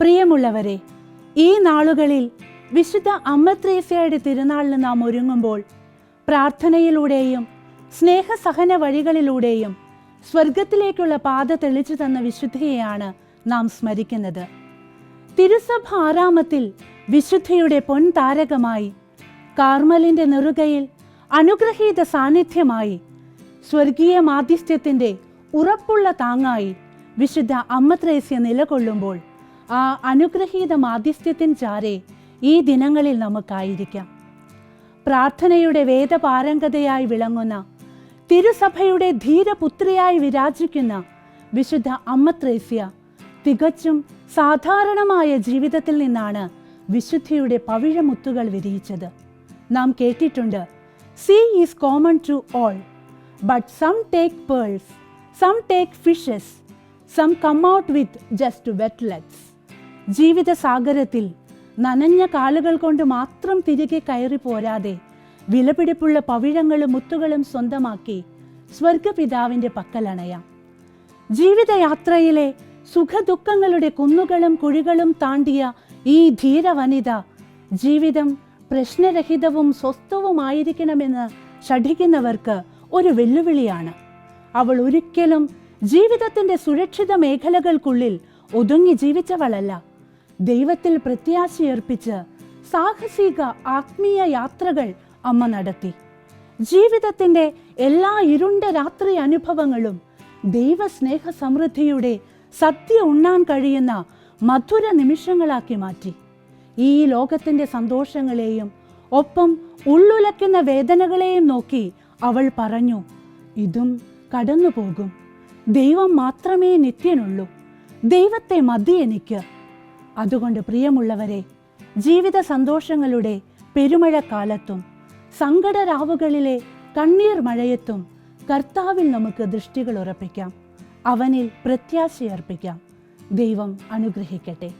പ്രിയമുള്ളവരെ ഈ നാളുകളിൽ വിശുദ്ധ അമ്മത്രേസ്യയുടെ തിരുനാളിന് നാം ഒരുങ്ങുമ്പോൾ പ്രാർത്ഥനയിലൂടെയും സ്നേഹസഹന വഴികളിലൂടെയും സ്വർഗത്തിലേക്കുള്ള പാത തെളിച്ചു തന്ന വിശുദ്ധിയെയാണ് നാം സ്മരിക്കുന്നത്. തിരുസഭ ആറാമത്തിൽ വിശുദ്ധിയുടെ പൊൻതാരകമായി കാർമലിന്റെ നെറുകയിൽ അനുഗ്രഹീത സാന്നിധ്യമായി സ്വർഗീയ മാധ്യസ്ഥ്യത്തിന്റെ ഉറപ്പുള്ള താങ്ങായി വിശുദ്ധ അമ്മത്രേസ്യ നിലകൊള്ളുമ്പോൾ ആ അനുഗ്രഹീത മാധ്യസ്ഥ്യത്തിൻ ചാരെ ഈ ദിനങ്ങളിൽ നമുക്കായിരിക്കാം. പ്രാർത്ഥനയുടെ വേദപാരംഗതയായി വിളങ്ങുന്ന തിരുസഭയുടെ ധീരപുത്രിയായി വിരാജിക്കുന്ന വിശുദ്ധ അമ്മത്രേസ്യ തികച്ചും സാധാരണമായ ജീവിതത്തിൽ നിന്നാണ് വിശുദ്ധിയുടെ പവിഴമുത്തുകൾ വിരിയിച്ചത്. നാം കേട്ടിട്ടുണ്ട് sea is common to all but some take pearls some take fishes some come out with just wetlets ജീവിത സാഗരത്തിൽ നനഞ്ഞ കാലുകൾ കൊണ്ട് മാത്രം തിരികെ കയറി പോരാതെ വിലപിടിപ്പുള്ള പവിഴങ്ങളും മുത്തുകളും സ്വന്തമാക്കി സ്വർഗപിതാവിന്റെ പക്കലണയാം. ജീവിതയാത്രയിലെ സുഖദുഃഖങ്ങളുടെ കുന്നുകളും കുഴികളും താണ്ടിയ ഈ ധീര വനിത ജീവിതം പ്രശ്നരഹിതവും സ്വസ്ഥവുമായിരിക്കണമെന്ന് ഷഠിക്കുന്നവർക്ക് ഒരു വെല്ലുവിളിയാണ്. അവൾ ഒരിക്കലും ജീവിതത്തിന്റെ സുരക്ഷിത മേഖലകൾക്കുള്ളിൽ ഒതുങ്ങി ജീവിച്ചവളല്ല. ദൈവത്തിൽ പ്രത്യാശയർപ്പിച്ച് സാഹസിക ആത്മീയ യാത്രകൾ അമ്മ നടത്തി. ജീവിതത്തിന്റെ എല്ലാ ഇരുണ്ട രാത്രി അനുഭവങ്ങളും ദൈവസ്നേഹ സമൃദ്ധിയുടെ സത്യ ഉണ്ണാൻ കഴിയുന്ന മധുര നിമിഷങ്ങളാക്കി മാറ്റി. ഈ ലോകത്തിന്റെ സന്തോഷങ്ങളെയും ഒപ്പം ഉള്ളുലയ്ക്കുന്ന വേദനകളെയും നോക്കി അവൾ പറഞ്ഞു ഇതും കടന്നു പോകും ദൈവം മാത്രമേ നിത്യനുള്ളൂ. ദൈവത്തെ മതി എനിക്ക് അതുകൊണ്ട് പ്രിയമുള്ളവരെ ജീവിത സന്തോഷങ്ങളുടെ പെരുമഴക്കാലത്തും സങ്കടരാവുകളിലെ കണ്ണീർ മഴയത്തും കർത്താവിൽ നമുക്ക് ദൃഷ്ടികൾ ഉറപ്പിക്കാം. അവനിൽ പ്രത്യാശയർപ്പിക്കാം. ദൈവം അനുഗ്രഹിക്കട്ടെ.